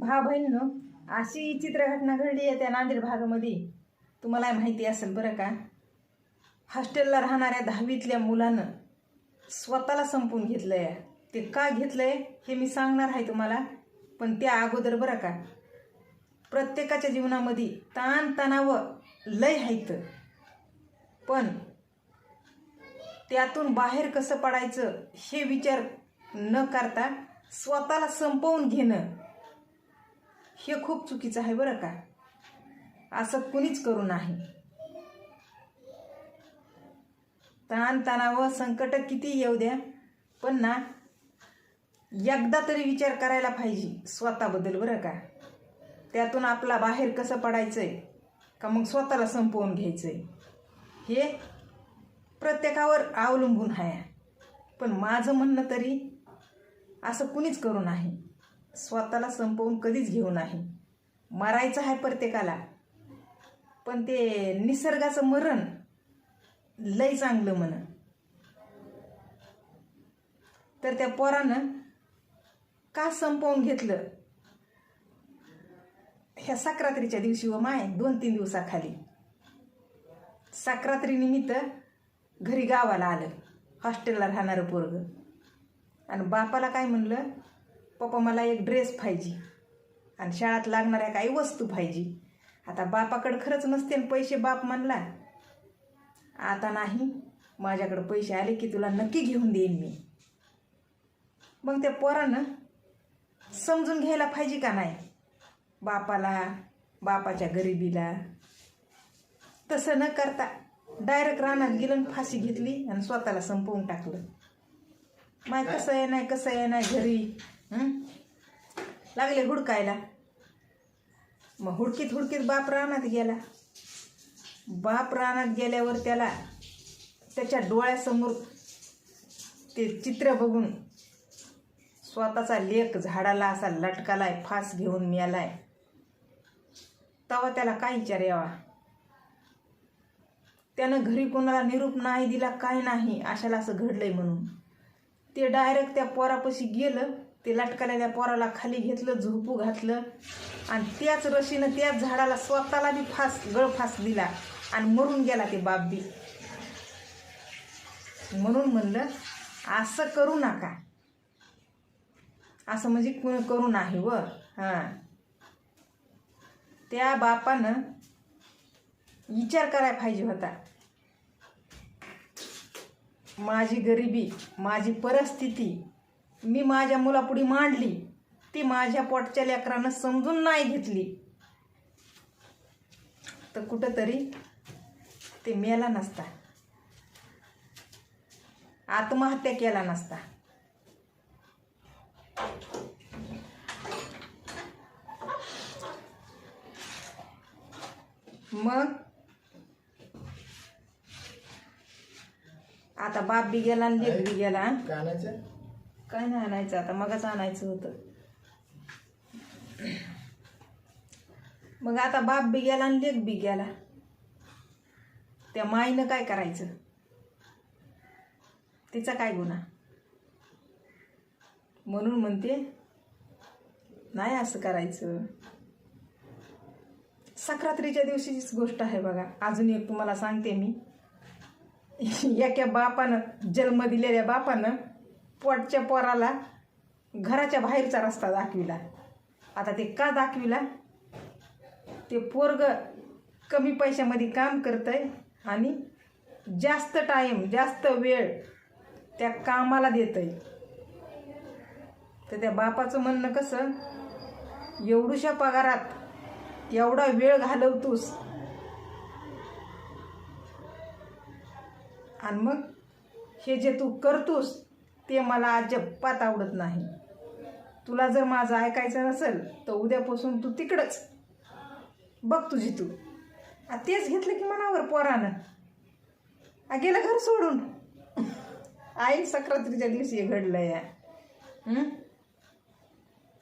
भा बहिणीनं अशी चित्र घटना घडली आहे त्या नांदेड भागामध्ये. तुम्हाला माहिती असेल बरं का? हॉस्टेलला राहणाऱ्या दहावीतल्या मुलानं स्वतःला संपवून घेतलं आहे ते का घेतलं आहे हे मी सांगणार आहे तुम्हाला पण त्या अगोदर बरं का? प्रत्येकाच्या जीवनामध्ये ताणतणाव लय आहेत पण त्यातून बाहेर कसं पडायचं हे विचार न करता स्वतःला संपवून घेणं हे खूप चुकीचं आहे बरं का. असं कुणीच करू नाही. ताणतणाव संकट किती येऊ द्या पण ना एकदा तरी विचार करायला पाहिजे स्वतःबद्दल बरं का. त्यातून आपला बाहेर कसं पडायचं आहे का मग स्वतःला संपवून घ्यायचं आहे हे प्रत्येकावर अवलंबून आहे. पण माझं म्हणणं तरी असं कुणीच करू नाही. स्वतःला संपवून कधीच घेऊ नाही. मरायचं आहे प्रत्येकाला. पण ते निसर्गाचं मरण लय चांगलं म्हण. तर त्या पोरानं का संपवून घेतलं? ह्या साक्रात्रीच्या दिवशी व माय दोन तीन दिवसाखाली. सक्रात्री निमित्त घरी गावाला आलं. हॉस्टेलला राहणारं पोरग. आणि बापाला काय म्हणलं? पप्पा मला एक ड्रेस पाहिजे. आणि शाळात लागणाऱ्या काही वस्तू पाहिजे. आता बापाकडं खरंच नसते आणि पैसे बाप म्हणला. आता नाही. माझ्याकडं पैसे आले की तुला नक्की घेऊन देईन मी. मग त्या पोरानं समजून घ्यायला पाहिजे का नाही? बापाला बापाच्या गरिबीला. तसं न करता डायरेक्ट रानात गेलं फाशी घेतली आणि स्वतःला संपवून टाकलं. माय कसं आहे नाही कसं आहे नाही घरी? लागले हुडकायला. मग हुडकीत हुडकीत बाप रानात गेला. बाप रानात गेल्यावर त्याला त्याच्या डोळ्यासमोर ते चित्र बघून स्वतःचा लेख झाडाला असा लटकालाय फास घेऊन मिळालाय तेव्हा त्याला काय विचार यावा? त्यानं घरी कोणाला निरूप नाही दिला काय नाही अशाला असं घडलंय म्हणून. ते डायरेक्ट त्या पोरापाशी गेलं. ते लटकलेल्या पोराला खाली घेतलं झोपू घातलं. आणि त्याच रशीनं त्याच झाडाला स्वतःला बी फास गळफास दिला. आणि मरून गेला ते बाप बी. म्हणून म्हणलं असं करू नका. असं म्हणजे कोणी करू नाही व. हां. त्या बापानं विचार करायला पाहिजे होता. माझी गरिबी माझी परिस्थिती मी माझ्या मुलापुढे मांडली. ती माझ्या पोटच्या लेकरानं समजून नाही घेतली. तर कुठंतरी ते मेला नसता. आत्महत्या केला नसता. मग आता बाप बी गेला आणि लेक बी गेला. हं? काय नाही आणायचं आता मगच आणायचं होतं. मग आता बाप बी गेला आणि लेख बी गेला. त्या माईनं काय करायचं? तिचा काय गुन्हा? म्हणून म्हणते नाही असं करायचं. सक्रात्रीच्या दिवशीचीच गोष्ट आहे बघा. अजून एक तुम्हाला सांगते मी. एका बापानं जन्म दिलेल्या बापानं पोटच्या पोराला घराच्या बाहेरचा रस्ता दाखविला. आता ते का दाखविला? ते पोरग कमी पैशामध्ये काम करतंय आणि जास्त टाईम जास्त वेळ त्या कामाला देतंय. तर त्या बापाचं म्हणणं कसं? एवढूशा पगारात एवढा वेळ घालवतोस. आणि मग हे जे तू करतोस ते मला अजिबात आवडत नाही. तुला जर माझं ऐकायचं नसेल तर उद्यापासून तू तिकडंच. बघ तुझी तू. तेच घेतलं की मनावर पोरानं. गेलं घर सोडून. आई सक्रात्रीच्या दिवशी हे घडलं या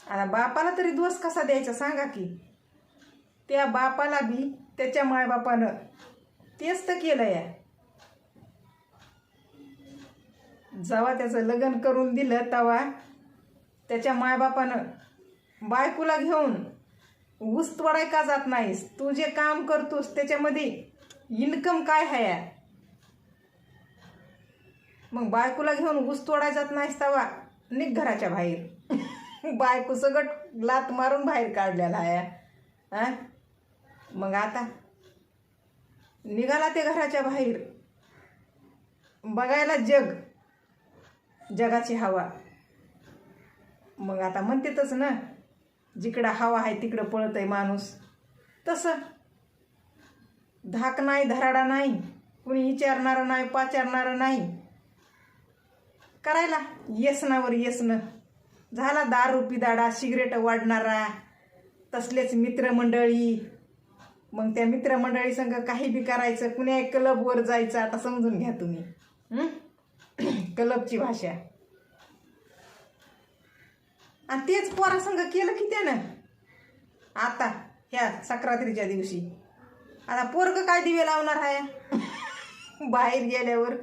आता बापाला तरी दिवस कसा द्यायचा सांगा की? त्या बापाला बी त्याच्या मायबापानं तेच तर केलं या जेव्हा त्याचं लग्न करून दिलं तेव्हा त्याच्या मायबापानं बायकोला घेऊन ऊस तोडाय का जात नाहीस? तू जे काम करतोस त्याच्यामध्ये इन्कम काय आहे मग बायकोला घेऊन ऊस तोडाय जात नाहीस तेव्हा निघ घराच्या बाहेर. बायको सगट लात मारून बाहेर काढलेला आहे. हा? मग आता निघाला ते घराच्या बाहेर. बघायला जग. जगाची हवा. मग आता म्हणतेतच ना जिकडं हवा आहे तिकडं पळत आहे माणूस. तसं. धाक नाही धराडा नाही कुणी विचारणारं नाही पाचारणारं नाही. करायला. येसनावर येसनं. झाला दारू पिदाडा सिगरेट वाढणारा. तसलेच मित्रमंडळी. मग त्या मित्रमंडळी संग काही बी करायचं कुण्या क्लबवर जायचं आता समजून घ्या तुम्ही. क्लबची भाषा. आणि तेच पोरासंग केलं की त्यानं. आता ह्या संक्रांतीच्या दिवशी. आता पोरग काय दिवे लावणार आहे बाहेर गेल्यावर.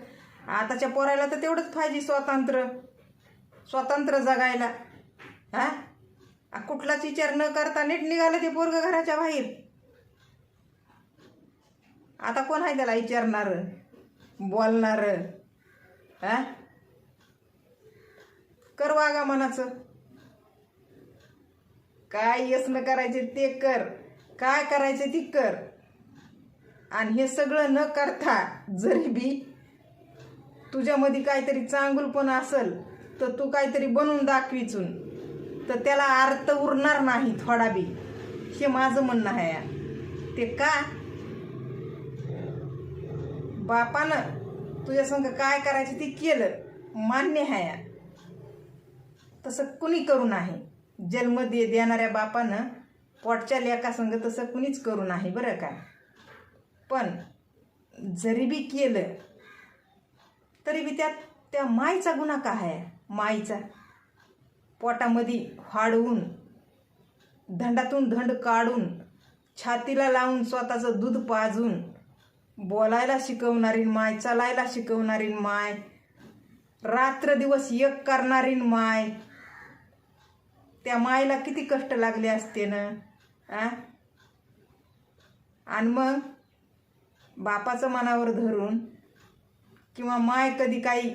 आताच्या पोरायला तर तेवढंच पाहिजे स्वातंत्र्य. स्वातंत्र्य जगायला. हा? कुठलाच विचार न करता नीट निघालं ते पोरग घराच्या बाहेर. आता कोण आहे त्याला विचारणार? बोलणार? हा? कर वागा मनाचं. काय यसनं करायचे ते कर. काय करायचे ती कर. आणि हे सगळं न करता जरी बी तुझ्यामध्ये काहीतरी चांगुलपण असल तर तू काहीतरी बनवून दाखवीचून तर त्याला अर्थ उरणार नाही थोडा बी. हे माझं म्हणणं आहे. ते का? बापानं तुझ्या संग काय करायचं ते केलं. मान्य आहे. तसं कुणी करू नाही. जन्म दे देणाऱ्या बापानं पोटच्या लेकासंग तसं कुणीच करू नाही बरं का? पण जरी बी केलं तरी बी त्यात त्या माईचा गुन्हा का आहे माईचा. पोटामध्ये फाडवून धंडातून धंड काढून छातीला लावून स्वतःचं दूध पाजून बोलायला शिकवणारी माय चालायला शिकवणारी माय रात्र दिवस एक करणारी माय त्या मायला किती कष्ट लागले असते ना आ? आणि मग बापाचं मनावर धरून किंवा माय कधी काही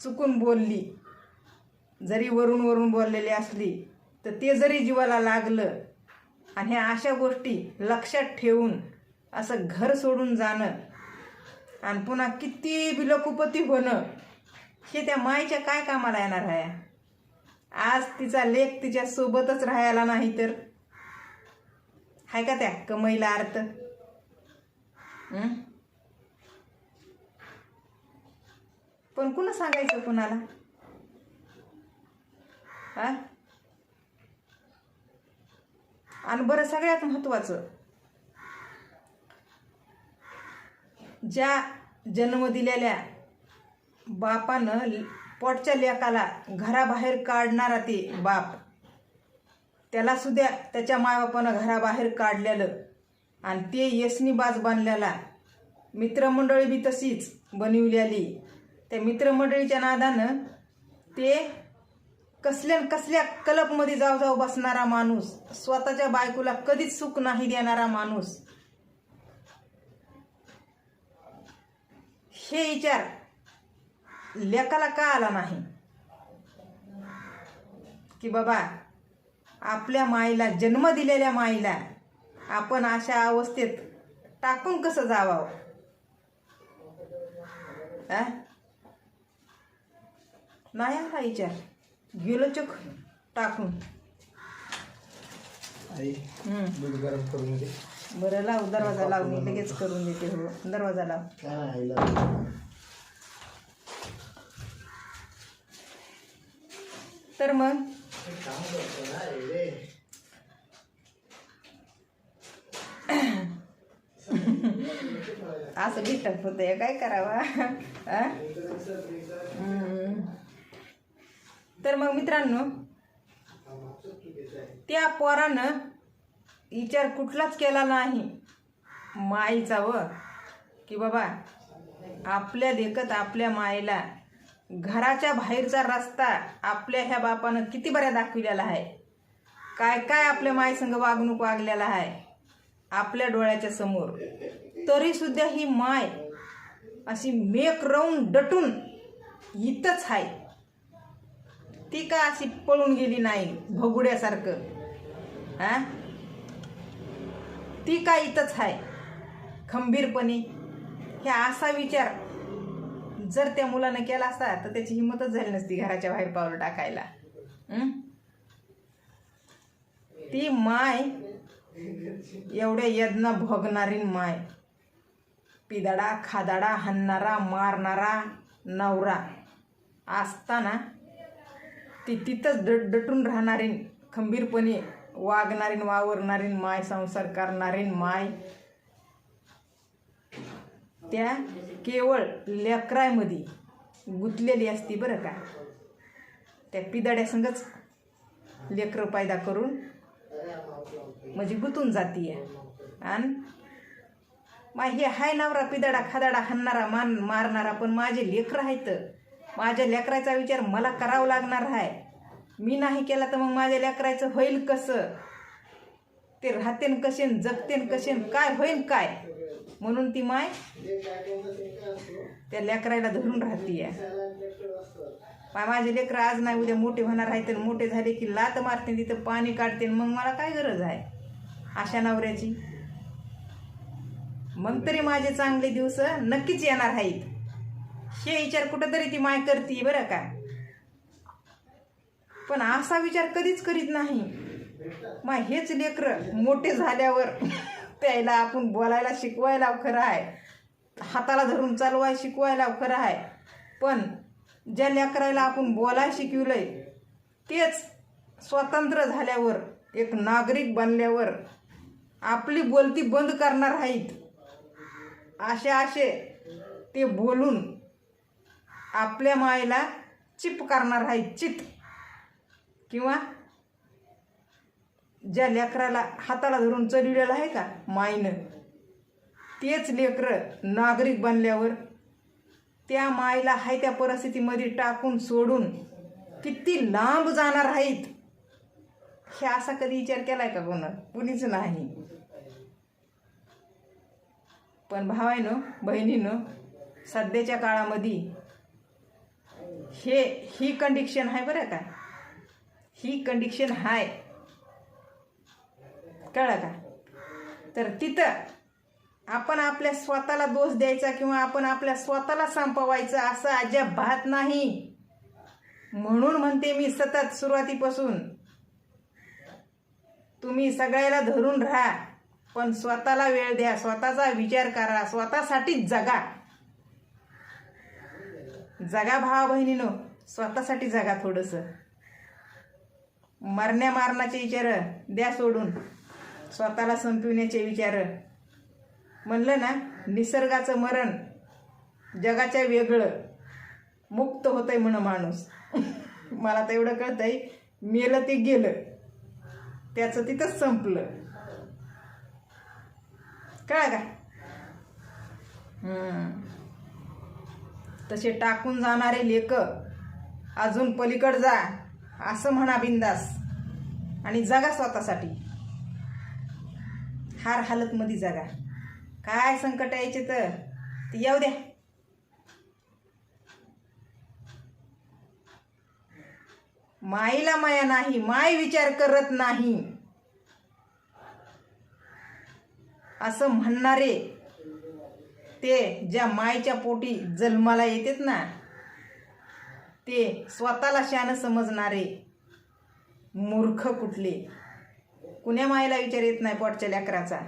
चुकून बोलली जरी वरून वरून बोललेली असली तर ते जरी जीवाला लागलं आणि ह्या अशा गोष्टी लक्षात ठेवून असं घर सोडून जाणं आणि पुन्हा किती बिलकुपती होणं हे त्या मायच्या काय कामाला येणार आहे? आज तिचा लेख तिच्यासोबतच राहायला नाही तर? हाय का त्या कमईला अर्थ? पण कुणा सांगायचं कुणाला? हा? आणि बरं सगळ्यात महत्वाचं ज्या जन्म दिलेल्या बापानं पोटच्या लेकाला घराबाहेर काढणारा ते बाप. त्याला सुद्धा त्याच्या मायबापानं घराबाहेर काढलेलं आणि ते यसनी बाज बांधलेला. मित्रमंडळी बी तशीच बनविलेली. त्या मित्रमंडळीच्या नादानं ते कसल्या कसल्या कलपमध्ये जाऊ जाऊ बसणारा माणूस स्वतःच्या बायकोला कधीच सुख नाही देणारा माणूस. हे विचार लेकाला का आला नाही? की बाबा आपल्या माईला जन्म दिलेल्या माईला आपण अशा अवस्थेत टाकून कसं जावावं? नाही आला विचार. गेलो चक टाकून. बरं लाव दरवाजा लाव मी लगेच करून देते हो. दरवाजा लाव काय नाही आईला तर मग? असं डिस्टर्ब होतंय काय करावा? तर मग मित्रांनो त्या पोरानं विचार कुठलाच केला नाही. माईचा व. की बाबा आपल्या देखत आपल्या मायला घराच्या बाहेरचा रस्ता आपल्या ह्या बापानं किती बऱ्या दाखविलेला आहे? काय काय आपल्या मायसंग वागणूक वागलेला आहे? आपल्या डोळ्याच्या समोर. तरीसुद्धा ही माय अशी मेक राहून डटून इथंच आहे. ती का अशी पळून गेली नाही भगुड्यासारखं? हा? ती का इथंच आहे? खंबीरपणे. हे असा विचार जर त्या मुलानं केला असता तर त्याची हिंमतच झाली नसती घराच्या बाहेर पावलं टाकायला. ती माय एवढ्या यज्ञ भोगणारी माय. पिदाडा खादाडा हाणणारा मारणारा नवरा. असताना ती तिथंच डट डटून राहणारी खंबीरपणे वागणारी वावरणारी माय संसार करणारी माय. त्या केवळ लेकरामध्ये गुंतलेली असती बरं का. त्या पिदाड्यासंगच लेकरं पैदा करून म्हणजे गुंतून जातीय. आणि मा हे हाय नवरा पिदाडा खादाडा हाणणारा मान मारणारा पण माझे लेकरं आहेत. माझ्या लेकराचा विचार मला करावा लागणार आहे मी नाही केला तर मग माझ्या लेकराचं होईल कसं? ते राहतेन कसेन जगतेन कसेन काय होईल काय? म्हणून ती माय त्या लेकराला धरून राहतीय. मा- माझे लेकरं आज नाही उद्या मोठे होणार आहेत आणि मोठे झाले की लात मारते तिथं पाणी काढते मग मला काय गरज आहे? अशा नवऱ्याची. मग तरी माझे चांगले दिवस नक्कीच येणार आहेत. हे विचार कुठंतरी ती माय करते बरं का? पण असा विचार कधीच करीत नाही. मग हेच लेकरं मोठे झाल्यावर प्यायला आपण बोलायला शिकवायला खरं आहे. हाताला धरून चालवाय शिकवायला खरं आहे. पण ज्या लेकराला आपण बोलायला शिकवलंय तेच स्वतंत्र झाल्यावर एक नागरिक बनल्यावर आपली बोलती बंद करणार आहेत. असे असे ते बोलून आपल्या मायला चिप करणार आहेत. चित. किंवा ज्या लेकराला हाताला धरून चढविलेलं आहे का? मायनं तेच लेकरं नागरिक बनल्यावर त्या मायला आहे त्या परिस्थितीमध्ये टाकून सोडून किती लांब जाणार आहेत? हे असा कधी विचार केलाय का कोणा? कुणीच नाही. पण भावायनो बहिणीनं सध्याच्या काळामध्ये हे ही कंडिक्शन आहे बरं का? ही कंडिक्शन आहे कळलं का? तर तिथं आपण आपल्या स्वतःला दोष द्यायचा किंवा आपण आपल्या स्वतःला संपवायचं असं अजिबात नाही. म्हणून म्हणते मी सतत सुरुवातीपासून तुम्ही सगळ्याला धरून राहा पण स्वतःला वेळ द्या स्वतःचा विचार करा स्वतःसाठीच जगा. जगा भावा बहिणीनो स्वतःसाठी जगा थोडंसं. मरण्या मारण्याचे विचार द्या सोडून. स्वतःला संपविण्याचे विचार. म्हणलं ना निसर्गाचं मरण जगाच्या वेगळं मुक्त होतंय म्हण माणूस. मला तर एवढं आहे मेलं ते गेलं. त्याचं तिथंच संपलं. कळा का? तसे टाकून जाणारे लेक अजून पलीकड जा असं म्हणा बिंदास. आणि जगा स्वतःसाठी. हार हालतमध्ये जगा काय संकट यायचे तर? ते येऊ द्या. माईला माया नाही माय विचार करत नाही. असं म्हणणारे ते ज्या मायच्या पोटी जन्माला येतात ना ते स्वतःला शान समजणारे मूर्ख कुठले? कुण्या मायला विचार येत नाही पोटच्या लेकराचा?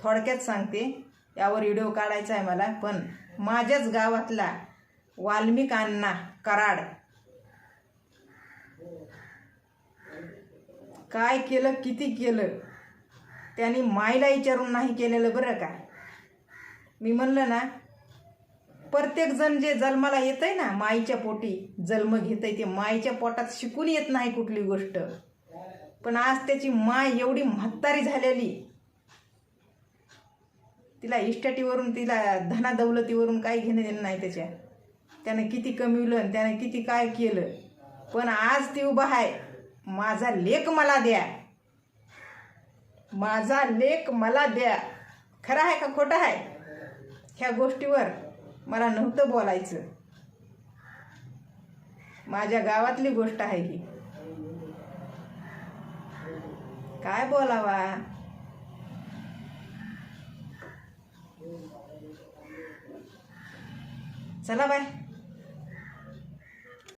थोडक्यात सांगते यावर व्हिडिओ काढायचा आहे मला पण माझ्याच गावातला वाल्मिक अण्णा कराड. काय केलं किती केलं? त्यांनी मायला विचारून नाही केलेलं बरं का? मी म्हणलं ना प्रत्येक जण जे जन्माला येत आहे ना माईच्या पोटी जन्म घेत आहे ते माईच्या पोटात शिकून येत नाही कुठली गोष्ट. पण आज त्याची माय एवढी म्हातारी झालेली. तिला इष्टाटीवरून तिला धना दौलतीवरून काही घेणं देणं नाही त्याच्या. त्यानं किती कमिवलं आणि त्यानं किती काय केलं. पण आज ती उभा आहे. माझा लेख मला द्या. माझा लेख मला द्या. खरं आहे का खोटं आहे? ह्या गोष्टीवर मला नव्हतं बोलायचं. माझ्या गावातली गोष्ट आहे ही. काय बोलावा? चला बाय.